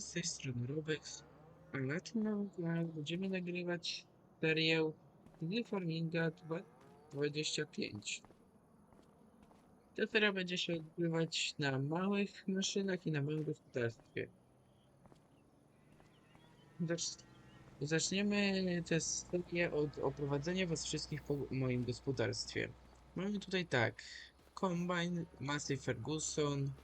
z tej strony Robex, a na tym nagraniu będziemy nagrywać serię Farminga 25. Ta seria będzie się odbywać na małych maszynach i na małym gospodarstwie. Zacz- Zaczniemy tę serię od oprowadzenia was wszystkich po moim gospodarstwie. Mamy tutaj tak, kombajn Massey Ferguson.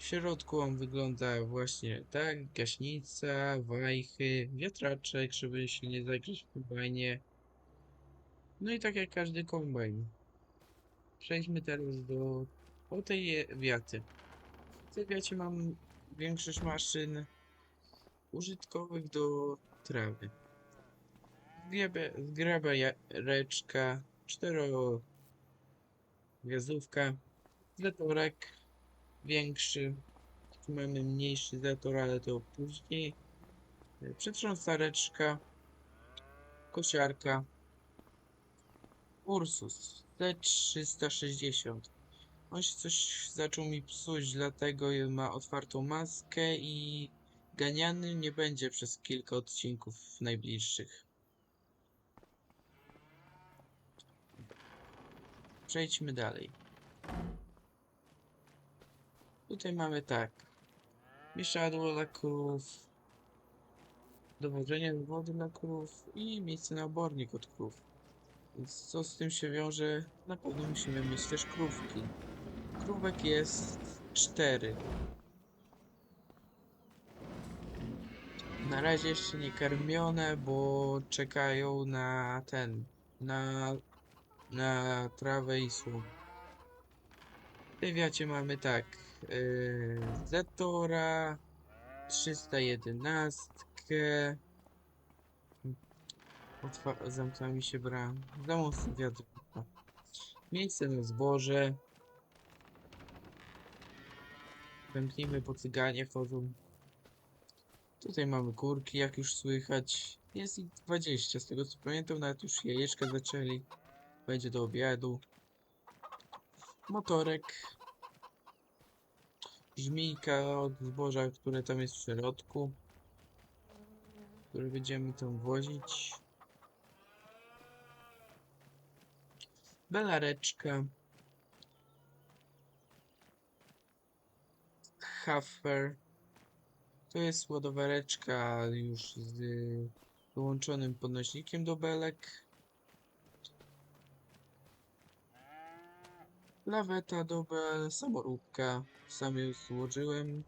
W środku on wygląda właśnie tak, gaśnica, wajchy, wiatraczek, żeby się nie zagrzeć w kombajnie. No i tak jak każdy kombajn. Przejdźmy teraz do o tej wiaty. W tej wiacie mam większość maszyn użytkowych do trawy. Zgrabia, zgrabareczka, cztero gwiazdówka, zatorek większy, tu mamy mniejszy zator, ale to później, E, przetrząsareczka, kosiarka, Ursus T360. On się coś zaczął mi psuć, dlatego ma otwartą maskę i ganiany nie będzie przez kilka odcinków najbliższych. Przejdźmy dalej. Tutaj mamy tak. Mieszadło dla krów. Dowodzenie wody dla krów i miejsce na obornik od krów. Więc co z tym się wiąże? Na pewno musimy mieć też krówki. Krówek jest cztery. Na razie jeszcze nie karmione, bo czekają na ten, na, na trawę i słom. W tej wiacie mamy tak, yy, Zetora, 311, Otwa- zamknęła mi się brama, za mocno wiatr. Miejsce na zboże. Pępnijmy po cyganie chodzą. Tutaj mamy kurki, jak już słychać. Jest ich 20, z tego co pamiętam, nawet już jajeczka zaczęli. Będzie do obiadu. Motorek. Żmijka od zboża, które tam jest w środku. Które będziemy tam wozić. Belareczka. Huffer. To jest ładowareczka już z wyłączonym podnośnikiem do belek. Laweta do bel, samoróbka. Sam ją złożyłem.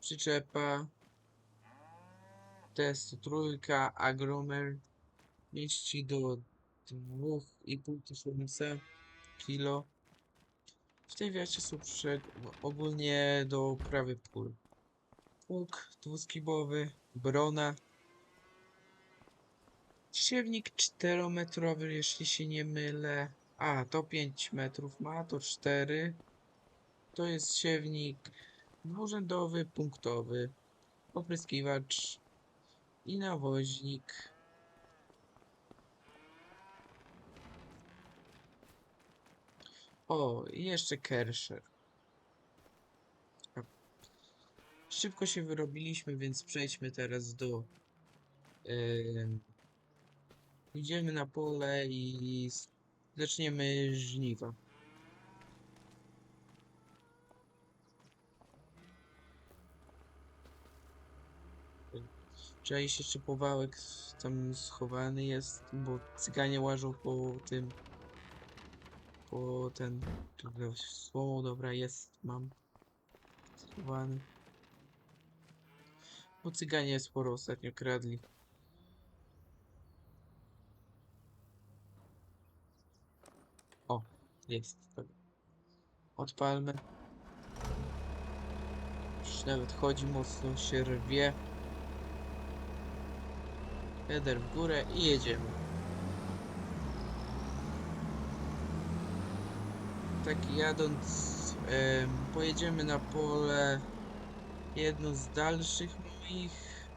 Przyczepa. Test trójka, agromer. Mieści do 2,5 tysiąca kilo. W tej wiacie są prze... ogólnie do prawy pól. Pług dwuskibowy, brona. Siewnik 4-metrowy, jeśli się nie mylę. A, to 5 metrów ma, to 4. To jest siewnik dwurzędowy, punktowy. Opryskiwacz i nawoźnik. O, i jeszcze Kersher. Szybko się wyrobiliśmy, więc przejdźmy teraz do. em, idziemy na pole i zaczniemy żniwa. Cześć, jeszcze powałek tam schowany jest, bo cyganie łażą po tym po ten słomą, dobra jest, mam schowany. Bo cyganie sporo ostatnio kradli. O, jest, dobra. Odpalmy. Już nawet chodzi mocno, się rwie. Header w górę i jedziemy. tak jadąc em, pojedziemy na pole jedno z dalszych moich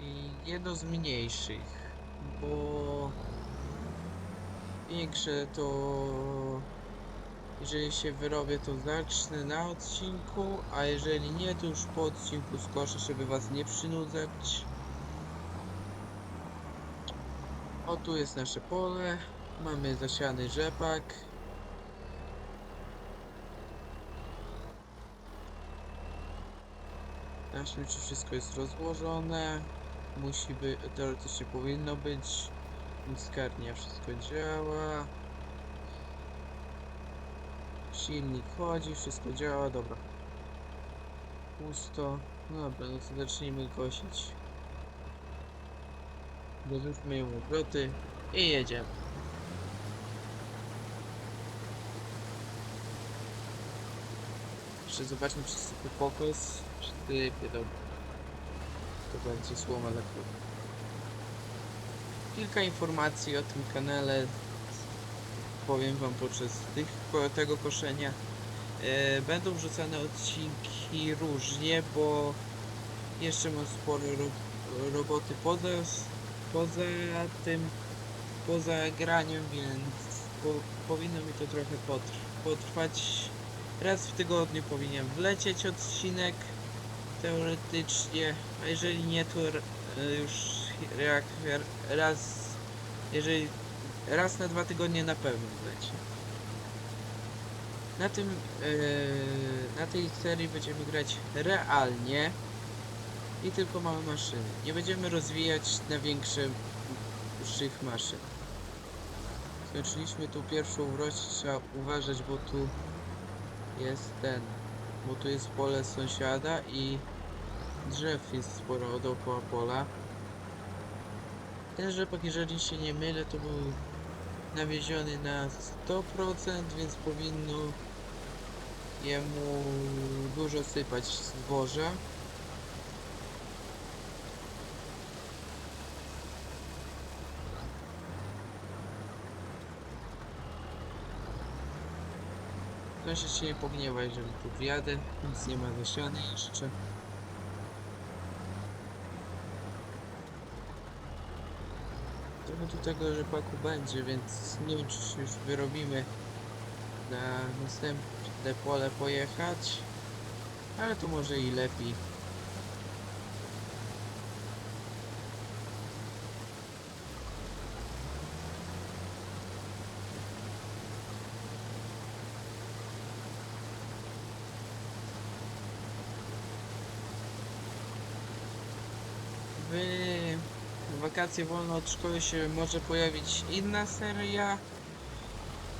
i jedno z mniejszych, bo większe to Jeżeli się wyrobię, to zacznę na odcinku, a jeżeli nie, to już po odcinku skoszę, żeby was nie przynudzać. O, tu jest nasze pole. Mamy zasiany rzepak. Zobaczmy, czy wszystko jest rozłożone. Musi być, teoretycznie powinno być. Skarnia wszystko działa. Silnik chodzi, wszystko działa, dobra. Pusto. No dobra, no to zacznijmy kosić. Dorzućmy ją obroty i jedziemy. Jeszcze zobaczmy, czy sypie pokos. Sypie, dobra. To będzie słoma dla. Kilka informacji o tym kanale powiem wam podczas tych, tego koszenia. E, będą wrzucane odcinki różnie, bo jeszcze mam sporo ro roboty poza, poza tym, poza graniem, więc po, powinno mi to trochę potr potrwać. Raz w tygodniu powinien wlecieć odcinek teoretycznie, a jeżeli nie to e, już jak raz, jeżeli raz na dwa tygodnie na pewno wleci. Na tym, e, na tej serii będziemy grać realnie i tylko małe maszyny. Nie będziemy rozwijać na większych maszyn. Skończyliśmy tu pierwszą wrość, trzeba uważać, bo tu jest ten, bo tu jest pole sąsiada i drzew jest sporo dookoła pola. Ten rzepak, jeżeli się nie mylę, to był nawieziony na 100%, więc powinno jemu dużo sypać zboża. Proszę się nie pogniewa, jeżeli tu wjadę, nic nie ma zasiane jeszcze. Trochę tu tego rzepaku będzie, więc nie wiem czy się już wyrobimy na następne pole pojechać. Ale to może i lepiej. W wakacje wolne od szkoły się może pojawić inna seria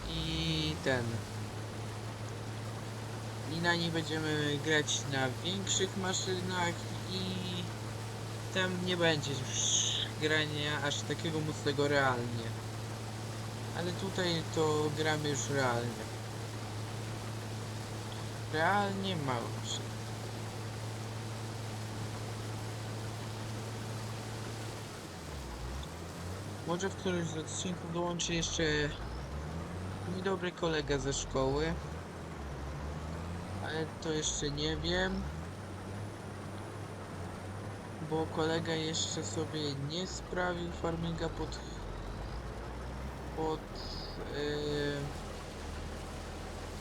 i ten. I na niej będziemy grać na większych maszynach i tam nie będzie już grania aż takiego mocnego realnie. Ale tutaj to gramy już realnie. Realnie mało Może w którymś z odcinków dołączy jeszcze mój dobry kolega ze szkoły. Ale to jeszcze nie wiem. Bo kolega jeszcze sobie nie sprawił farminga pod pod yy,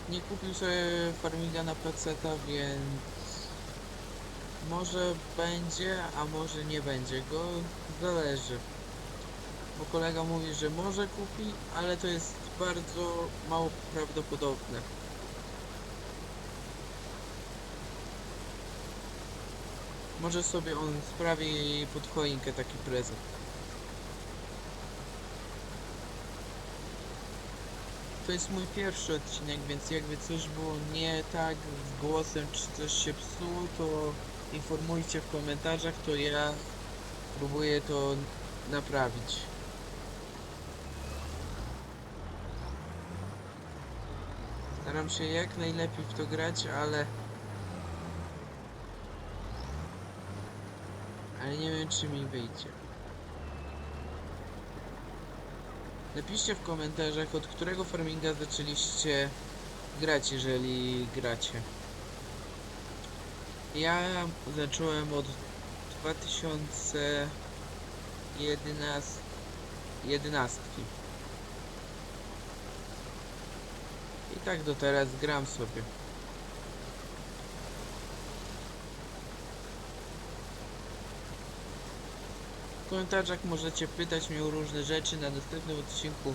nie kupił sobie farminga na peceta, więc może będzie, a może nie będzie go, zależy bo kolega mówi, że może kupi, ale to jest bardzo mało prawdopodobne. Może sobie on sprawi pod choinkę taki prezent. To jest mój pierwszy odcinek, więc jakby coś było nie tak z głosem, czy coś się psuło, to informujcie w komentarzach, to ja próbuję to naprawić. Staram się jak najlepiej w to grać, ale... Ale nie wiem, czy mi wyjdzie. Napiszcie w komentarzach, od którego farminga zaczęliście grać, jeżeli gracie. Ja zacząłem od 2011 11. I tak do teraz gram sobie. W komentarzach możecie pytać mnie o różne rzeczy. Na następnym odcinku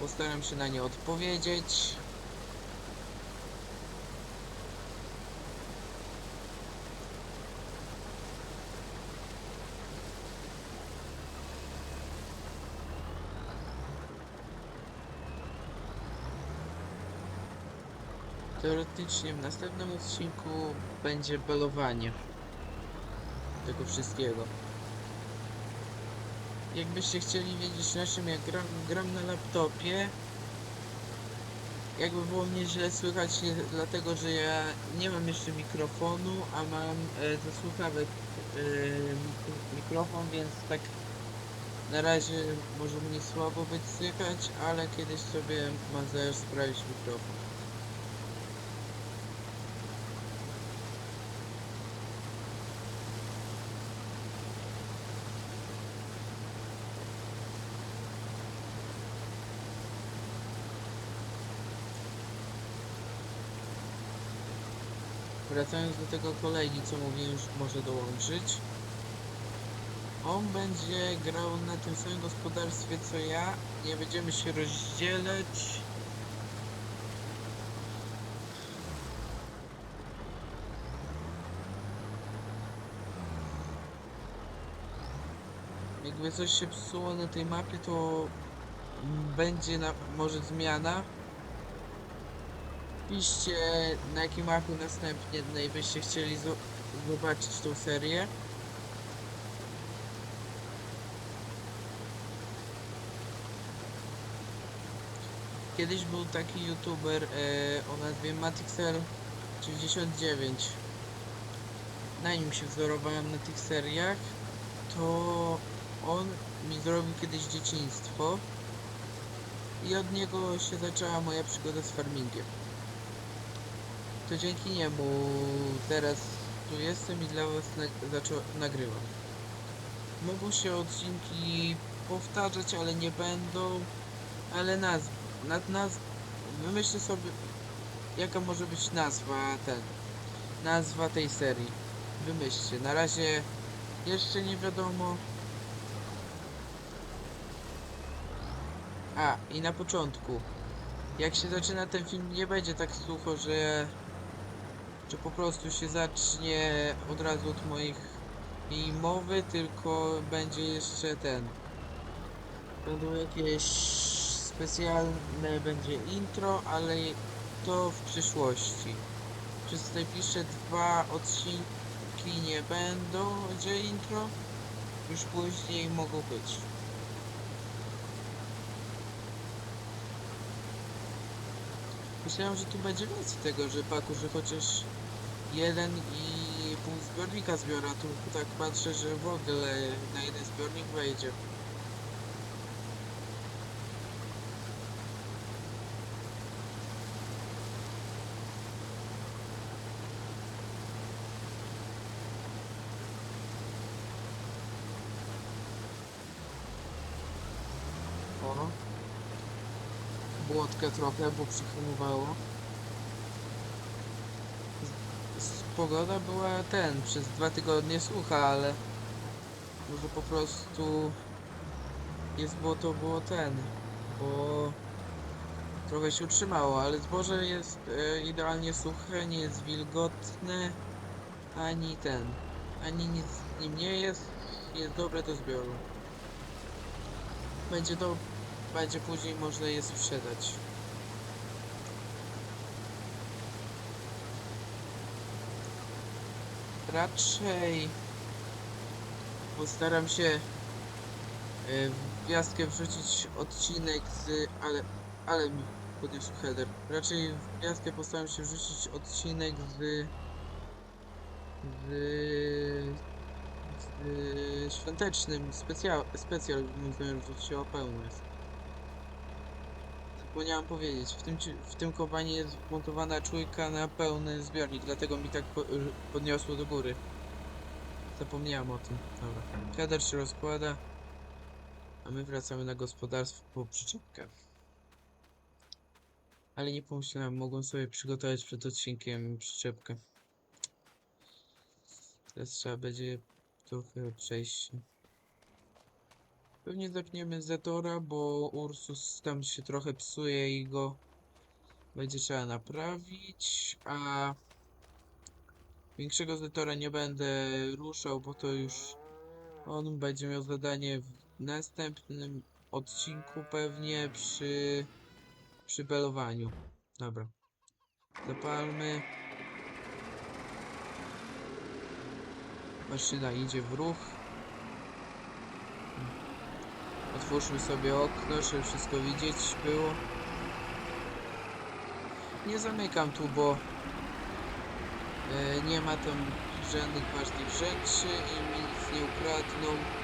postaram się na nie odpowiedzieć. Teoretycznie w następnym odcinku będzie belowanie tego wszystkiego. Jakbyście chcieli wiedzieć na czym ja gram, gram na laptopie, jakby było mnie źle słychać, dlatego że ja nie mam jeszcze mikrofonu, a mam e, ze słuchawek e, mik- mikrofon, więc tak na razie może mnie słabo być słychać, ale kiedyś sobie mam zamiar sprawić mikrofon. Wracając do tego kolegi, co mówiłem, że może dołączyć. On będzie grał na tym samym gospodarstwie co ja. Nie będziemy się rozdzielać. Jakby coś się psuło na tej mapie, to będzie na, może zmiana. Piszcie na jakim maku następnie byście chcieli zo- zobaczyć tą serię. Kiedyś był taki youtuber e, o nazwie Matixel99. Na nim się wzorowałem na tych seriach. To on mi zrobił kiedyś dzieciństwo. I od niego się zaczęła moja przygoda z farmingiem. To dzięki niemu teraz tu jestem i dla was na- nagrywam. Mogą się odcinki powtarzać, ale nie będą. Ale nazw, nad nazw, wymyślę sobie jaka może być nazwa ten, nazwa tej serii. Wymyślcie. Na razie jeszcze nie wiadomo. A, i na początku. Jak się zaczyna ten film, nie będzie tak sucho, że że po prostu się zacznie od razu od moich i mowy, tylko będzie jeszcze ten. Będą jakieś specjalne będzie intro, ale to w przyszłości. Przez piszę dwa odcinki nie będą, gdzie intro już później mogą być. Myślałem, że tu będzie więcej tego rzepaku, że chociaż jeden i pół zbiornika zbiora. Tu tak patrzę, że w ogóle na jeden zbiornik wejdzie. O. Trochę, bo przyhamowało. Pogoda była ten, przez dwa tygodnie sucha, ale może po prostu jest było to było ten, bo trochę się utrzymało, ale zboże jest e, idealnie suche, nie jest wilgotne, ani ten, ani nic z nim nie jest, jest dobre do zbioru. Będzie do, będzie później można je sprzedać. Raczej postaram się e, w gwiazdkę wrzucić odcinek z... ale... ale mi podniósł header. Raczej w gwiazdkę postaram się wrzucić odcinek z... z... z świątecznym specjal, specjal że się o pełno jest. Zapomniałem powiedzieć, w tym, w tym kombajnie jest wmontowana czujka na pełny zbiornik, dlatego mi tak po, podniosło do góry. Zapomniałem o tym. Dobra. Header się rozkłada, a my wracamy na gospodarstwo po przyczepkę. Ale nie pomyślałem, mogłem sobie przygotować przed odcinkiem przyczepkę. Teraz trzeba będzie trochę przejść. Pewnie zepniemy Zetora, bo Ursus tam się trochę psuje i go będzie trzeba naprawić, a większego Zetora nie będę ruszał, bo to już on będzie miał zadanie w następnym odcinku pewnie przy przy belowaniu. Dobra. Zapalmy. Maszyna idzie w ruch. Otwórzmy sobie okno, żeby wszystko widzieć było. Nie zamykam tu, bo e, nie ma tam żadnych ważnych rzeczy i mi nic nie ukradną.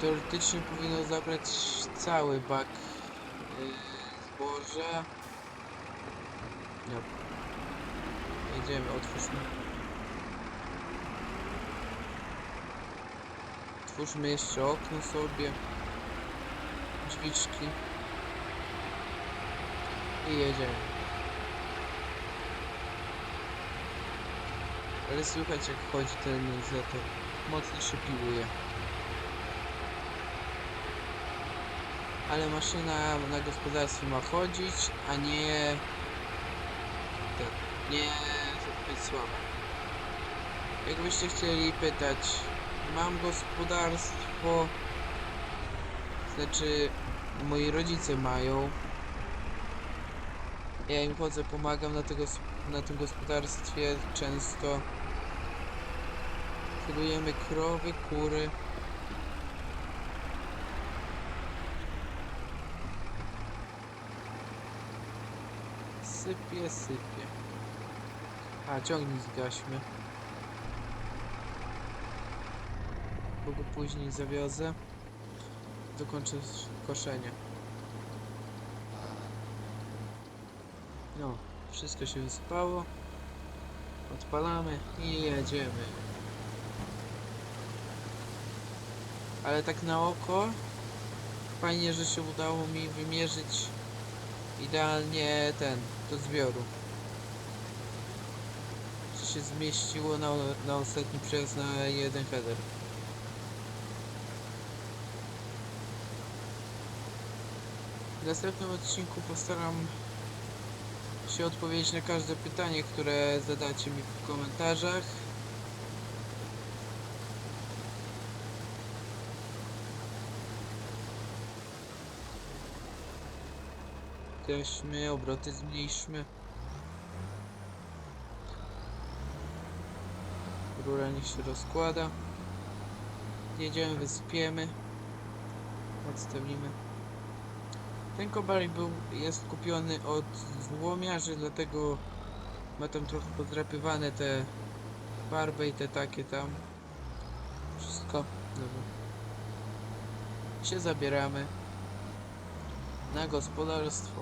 Teoretycznie powinno zabrać cały bak yy, zboża. No. Jedziemy, otwórzmy. Otwórzmy jeszcze okno sobie. Drzwiczki. I jedziemy. Ale słychać jak chodzi ten zetor. Mocno się piłuje. ale maszyna na gospodarstwie ma chodzić, a nie nie być słaba. Jakbyście chcieli pytać, mam gospodarstwo, znaczy moi rodzice mają. Ja im chodzę, pomagam na, tego, na tym gospodarstwie często. Hodujemy krowy, kury. Sypie, sypie. A, ciągnik zgaśmy. Bo go później zawiozę. Dokończę koszenie. No, wszystko się wyspało. Odpalamy i jedziemy. Ale tak na oko fajnie, że się udało mi wymierzyć idealnie ten, do zbioru. Się zmieściło na, na ostatni przejazd na jeden header. W następnym odcinku postaram się odpowiedzieć na każde pytanie, które zadacie mi w komentarzach. Gaśmy, obroty zmniejszmy. Rura niech się rozkłada. Jedziemy, wysypiemy. Odstawimy. Ten kobarik był, jest kupiony od złomiarzy, dlatego ma tam trochę podrapywane te farby i te takie tam. Wszystko. Dobra. Się zabieramy na gospodarstwo.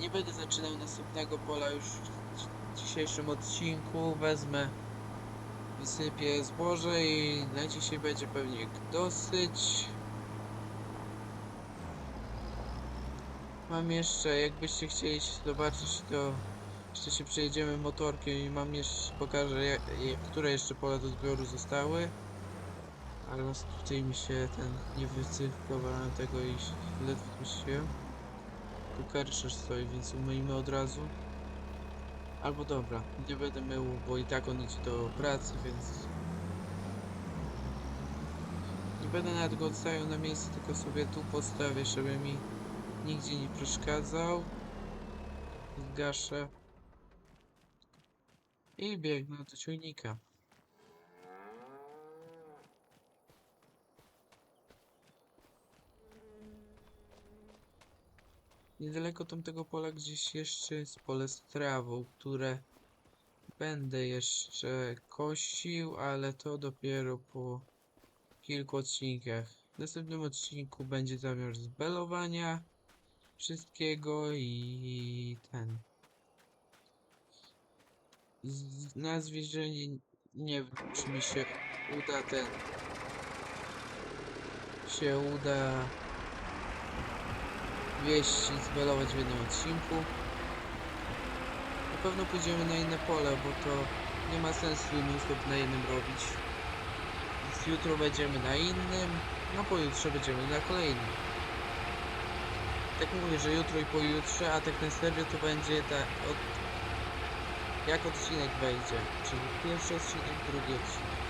Nie będę zaczynał następnego pola już w dzisiejszym odcinku. Wezmę, wysypię zboże i na dzisiaj będzie pewnie dosyć. Mam jeszcze, jakbyście chcieli zobaczyć, to jeszcze się przejedziemy motorkiem i mam jeszcze, pokażę, jak, które jeszcze pola do zbioru zostały. Ale tutaj mi się ten nie wycyfrowałem tego i ledwo zmieściłem. Tu karszerz stoi, więc umyjmy od razu. Albo dobra, nie będę mył, bo i tak on idzie do pracy, więc... Nie będę nawet go odstawiał na miejsce, tylko sobie tu postawię, żeby mi nigdzie nie przeszkadzał. Zgaszę. I biegnę do ciągnika. Niedaleko tamtego pola gdzieś jeszcze jest pole z trawą, które będę jeszcze kosił, ale to dopiero po kilku odcinkach. W następnym odcinku będzie zamiar zbelowania wszystkiego i ten. Z, na zwierzęcie nie wiem, czy mi się uda ten. się uda wieść i zbelować w jednym odcinku. Na pewno pójdziemy na inne pole, bo to nie ma sensu non-stop na jednym robić. Więc jutro będziemy na innym, no pojutrze będziemy na kolejnym. Tak mówię, że jutro i pojutrze, a tak na serio to będzie tak od... jak odcinek wejdzie. Czyli pierwszy odcinek, drugi odcinek.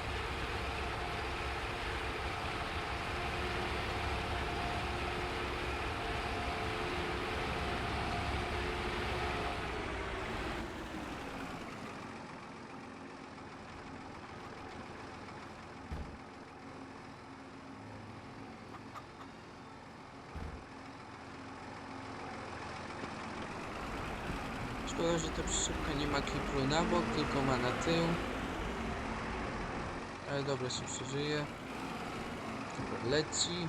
Szkoda, że ta przyczepka kipru na bok, tylko ma na tył. Ale dobra, się przeżyje. Leci.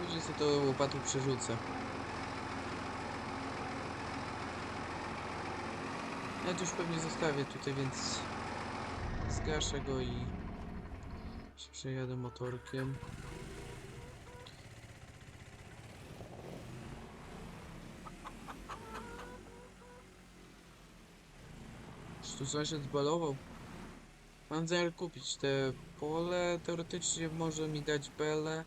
Później sobie to łopatą przerzucę. Ja to już pewnie zostawię tutaj, więc zgaszę go i się przejadę motorkiem. Tu sąsiad zbalował? Mam zamiar kupić te pole. Teoretycznie może mi dać belę.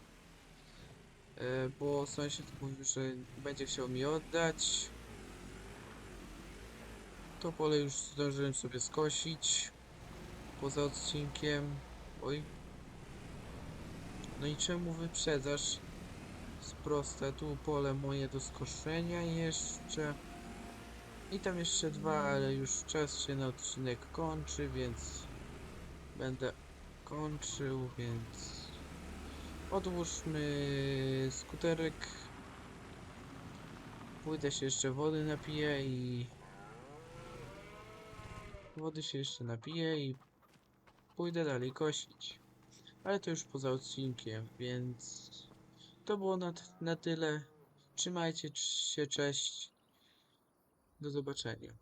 e, Bo sąsiad mówił, że będzie chciał mi oddać. To pole już zdążyłem sobie skosić. Poza odcinkiem. Oj. No i czemu wyprzedzasz? Jest proste. Tu pole moje do skoszenia jeszcze. I tam jeszcze dwa, ale już czas się na odcinek kończy, więc będę kończył, więc odłóżmy skuterek. Pójdę się jeszcze wody napiję i wody się jeszcze napiję i pójdę dalej kosić. Ale to już poza odcinkiem, więc to było na, na tyle. Trzymajcie się, cześć. Do zobaczenia.